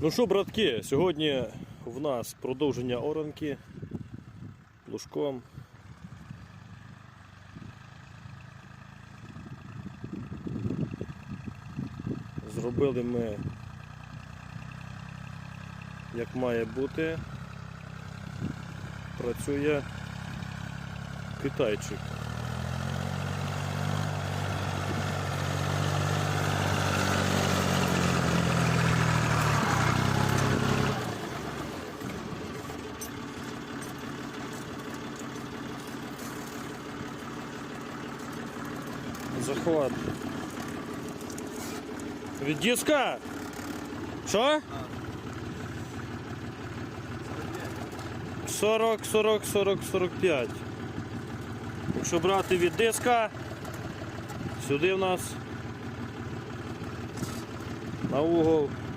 Ну що, братки, сьогодні в нас продовження оранки плужком. Зробили ми як має бути. Працює китайчик. Захват. Від диска? Що? 40, 40, 40, 45. Якщо брати від диска, сюди в нас на угол